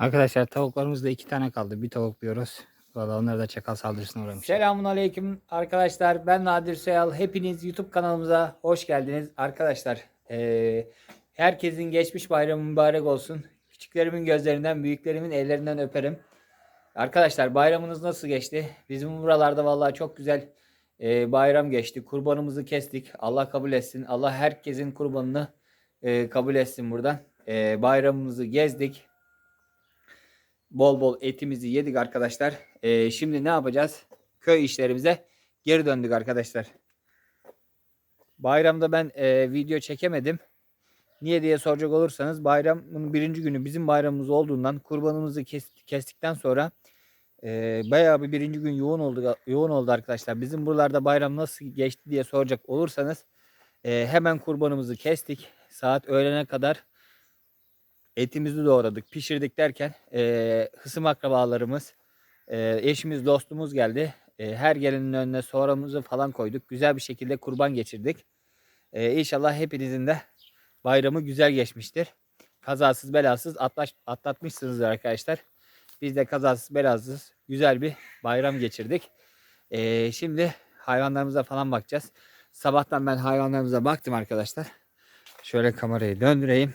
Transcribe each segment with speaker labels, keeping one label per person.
Speaker 1: Arkadaşlar tavuklarımızda iki tane kaldı. Bir tavukluyoruz. Valla onlar da çakal saldırısına uğramış.
Speaker 2: Selamun aleyküm arkadaşlar. Ben Nadir Soyal. Hepiniz YouTube kanalımıza hoş geldiniz. Arkadaşlar eee, herkesin geçmiş bayramı mübarek olsun. Küçüklerimin gözlerinden, büyüklerimin ellerinden öperim. Arkadaşlar bayramınız nasıl geçti? Bizim buralarda vallahi çok güzel eee, bayram geçti. Kurbanımızı kestik. Allah kabul etsin. Allah herkesin kurbanını eee, kabul etsin buradan. Eee, bayramımızı gezdik. Bol bol etimizi yedik arkadaşlar. Ee, şimdi ne yapacağız? Köy işlerimize geri döndük arkadaşlar. Bayramda ben e, video çekemedim. Niye diye soracak olursanız bayramın birinci günü bizim bayramımız olduğundan kurbanımızı kes- kestikten sonra e, bayağı bir birinci gün yoğun oldu yoğun oldu arkadaşlar. Bizim buralarda bayram nasıl geçti diye soracak olursanız e, hemen kurbanımızı kestik. Saat öğlene kadar etimizi doğradık, pişirdik derken e, hısım akrabalarımız, e, eşimiz, dostumuz geldi. E, her gelenin önüne soframızı falan koyduk. Güzel bir şekilde kurban geçirdik. E, inşallah hepinizin de bayramı güzel geçmiştir. Kazasız belasız atlaş, atlatmışsınızdır arkadaşlar. Biz de kazasız belasız güzel bir bayram geçirdik. E, şimdi hayvanlarımıza falan bakacağız. Sabahtan ben hayvanlarımıza baktım arkadaşlar. Şöyle kamerayı döndüreyim.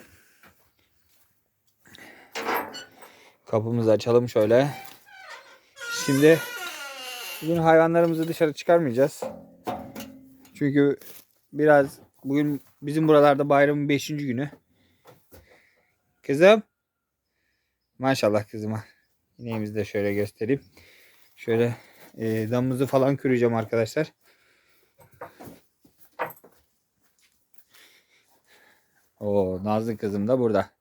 Speaker 2: Kapımızı açalım şöyle. Şimdi bugün hayvanlarımızı dışarı çıkarmayacağız. Çünkü biraz bugün bizim buralarda bayramın 5. günü. Kızım. Maşallah kızıma. İneğimizi de şöyle göstereyim. Şöyle e, damımızı falan küreceğim arkadaşlar. Oo, Nazlı kızım da burada.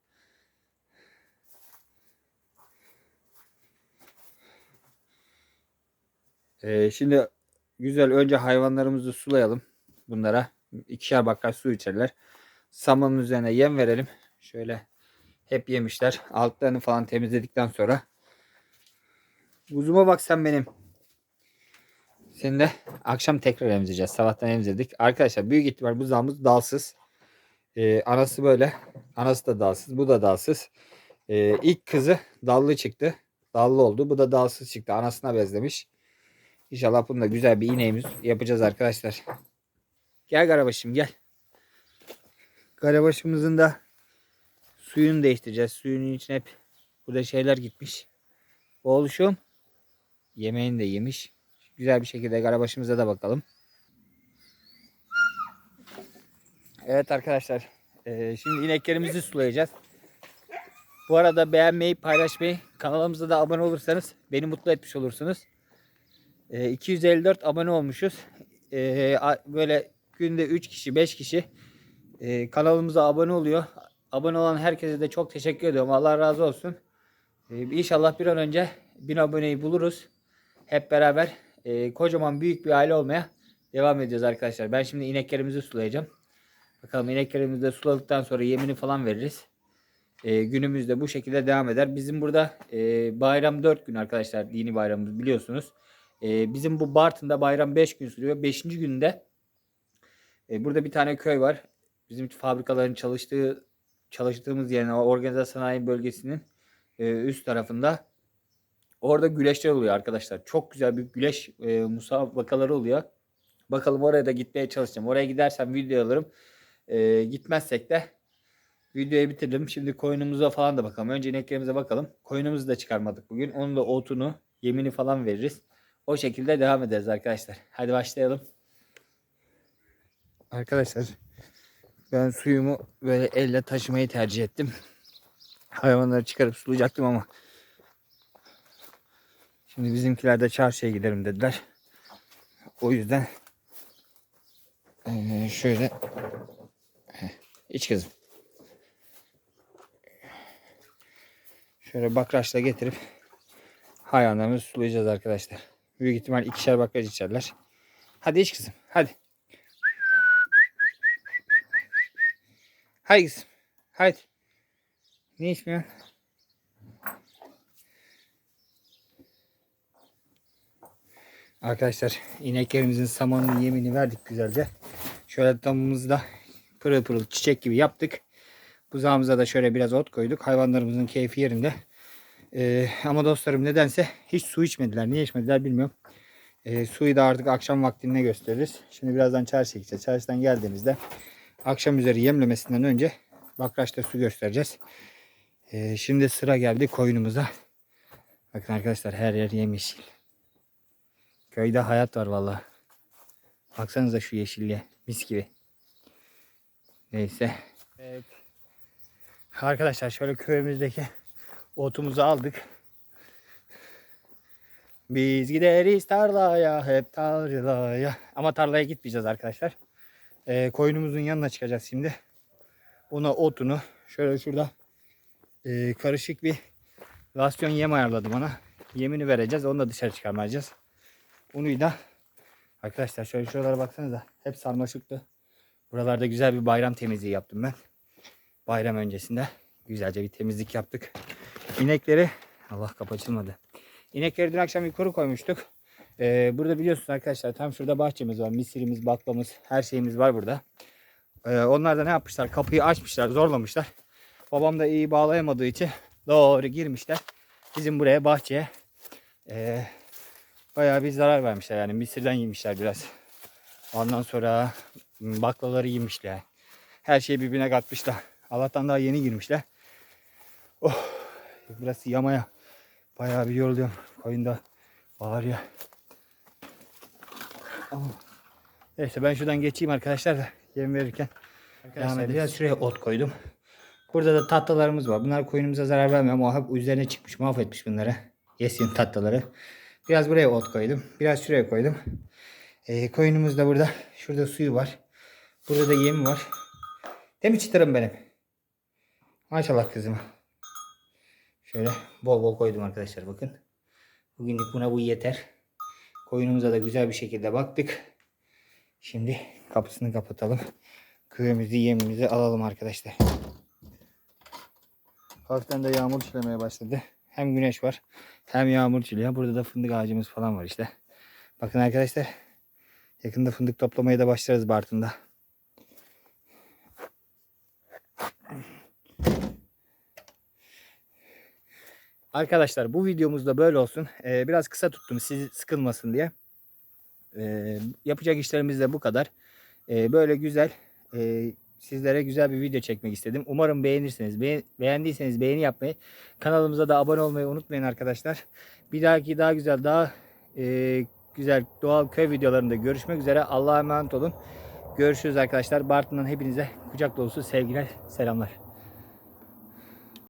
Speaker 2: Ee, şimdi güzel önce hayvanlarımızı sulayalım bunlara. ikişer bakar su içerler. Samanın üzerine yem verelim. Şöyle hep yemişler. Altlarını falan temizledikten sonra. Uzuma bak sen benim. Seni de akşam tekrar emzireceğiz. Sabahtan emzirdik. Arkadaşlar büyük ihtimal bu zamız dalsız. Ee, anası böyle. Anası da dalsız. Bu da dalsız. Ee, ilk kızı dallı çıktı. Dallı oldu. Bu da dalsız çıktı. Anasına bezlemiş. İnşallah bunda güzel bir ineğimiz yapacağız arkadaşlar. Gel Karabaşım gel. Karabaşımızın da suyunu değiştireceğiz. Suyunun içine hep burada şeyler gitmiş. Oğluşum yemeğini de yemiş. Güzel bir şekilde Karabaşımıza da bakalım. Evet arkadaşlar. eee, şimdi ineklerimizi sulayacağız. Bu arada beğenmeyi, paylaşmayı, kanalımıza da abone olursanız beni mutlu etmiş olursunuz. E, 254 abone olmuşuz. E, böyle günde 3 kişi 5 kişi e, kanalımıza abone oluyor. Abone olan herkese de çok teşekkür ediyorum. Allah razı olsun. E, inşallah bir an önce 1000 aboneyi buluruz. Hep beraber e, kocaman büyük bir aile olmaya devam edeceğiz arkadaşlar. Ben şimdi ineklerimizi sulayacağım. Bakalım ineklerimizi de suladıktan sonra yemini falan veririz. E, günümüz bu şekilde devam eder. Bizim burada e, bayram 4 gün arkadaşlar. Dini bayramımız biliyorsunuz. Ee, bizim bu Bartın'da bayram 5 gün sürüyor. 5. günde e, burada bir tane köy var. Bizim fabrikaların çalıştığı çalıştığımız yerin o organize sanayi bölgesinin e, üst tarafında. Orada güleşler oluyor arkadaşlar. Çok güzel bir güleş e, musabakaları oluyor. Bakalım oraya da gitmeye çalışacağım. Oraya gidersem video alırım. E, gitmezsek de videoyu bitiririm. Şimdi koyunumuza falan da bakalım. Önce ineklerimize bakalım. Koyunumuzu da çıkarmadık bugün. Onun da otunu, yemini falan veririz. O şekilde devam ederiz arkadaşlar. Hadi başlayalım. Arkadaşlar ben suyumu böyle elle taşımayı tercih ettim. Hayvanları çıkarıp sulayacaktım ama şimdi bizimkiler de çarşıya gidelim dediler. O yüzden şöyle iç kızım. Şöyle bakraçla getirip hayvanlarımızı sulayacağız arkadaşlar. Büyük ihtimal ikişer bakraj içerler. Hadi iç kızım. Hadi. Hadi kızım. Hadi. Ne içmiyorsun? Arkadaşlar ineklerimizin samanını yemini verdik güzelce. Şöyle damımızı da pırıl pırıl çiçek gibi yaptık. Buzağımıza da şöyle biraz ot koyduk. Hayvanlarımızın keyfi yerinde.
Speaker 1: Ee, ama dostlarım nedense hiç su içmediler. Niye içmediler bilmiyorum. Ee, suyu da artık akşam vaktinde gösteririz. Şimdi birazdan çarşıya gideceğiz. Çarşıdan geldiğimizde akşam üzeri yemlemesinden önce bakraçta su göstereceğiz. Ee, şimdi sıra geldi koyunumuza. Bakın arkadaşlar her yer yemyeşil. Köyde hayat var vallahi. Baksanıza şu yeşilliğe. Mis gibi. Neyse. Evet. Arkadaşlar şöyle köyümüzdeki otumuzu aldık. Biz gideriz tarlaya, hep tarlaya. Ama tarlaya gitmeyeceğiz arkadaşlar. Ee, koyunumuzun yanına çıkacağız şimdi. Ona otunu şöyle şurada e, karışık bir rasyon yem ayarladım ona. Yemini vereceğiz. Onu da dışarı çıkarmayacağız. Unuyu da arkadaşlar şöyle şuralara baksanıza. Hep sarmaşıktı. Buralarda güzel bir bayram temizliği yaptım ben. Bayram öncesinde güzelce bir temizlik yaptık. İnekleri Allah kapı açılmadı. İnekleri dün akşam yukarı koymuştuk. Ee, burada biliyorsunuz arkadaşlar tam şurada bahçemiz var. Misirimiz, baklamız, her şeyimiz var burada. Ee, onlar da ne yapmışlar? Kapıyı açmışlar, zorlamışlar. Babam da iyi bağlayamadığı için doğru girmişler. Bizim buraya bahçeye ee, bayağı bir zarar vermişler. Yani misirden yemişler biraz. Ondan sonra m, baklaları yemişler. Her şeyi birbirine katmışlar. Allah'tan daha yeni girmişler. Oh, burası yamaya. Bayağı bir yoruluyorum. Koyun da bağırıyor. Ama Neyse ben şuradan geçeyim arkadaşlar da yem verirken. Arkadaşlar biraz şuraya ot koydum. Burada da tatlılarımız var. Bunlar koyunumuza zarar vermiyor ama hep üzerine çıkmış mahvetmiş bunları. Yesin tatlıları. Biraz buraya ot koydum. Biraz şuraya koydum. Ee, koyunumuz da burada. Şurada suyu var. Burada da yemi var. Değil mi çıtırım benim? Maşallah kızım. Şöyle bol bol koydum arkadaşlar bakın. Bugünlük buna bu yeter. Koyunumuza da güzel bir şekilde baktık. Şimdi kapısını kapatalım. Köyümüzü yemimizi alalım arkadaşlar. Hafiften de yağmur çilemeye başladı. Hem güneş var hem yağmur çiliyor. Burada da fındık ağacımız falan var işte. Bakın arkadaşlar yakında fındık toplamaya da başlarız Bartın'da. Arkadaşlar bu videomuz da böyle olsun. Ee, biraz kısa tuttum siz sıkılmasın diye. Ee, yapacak işlerimiz de bu kadar. Ee, böyle güzel e, sizlere güzel bir video çekmek istedim. Umarım beğenirsiniz. Be- beğendiyseniz beğeni yapmayı, kanalımıza da abone olmayı unutmayın arkadaşlar. Bir dahaki daha güzel, daha e, güzel doğal köy videolarında görüşmek üzere. Allah'a emanet olun. Görüşürüz arkadaşlar. Bartın'dan hepinize kucak dolusu sevgiler, selamlar.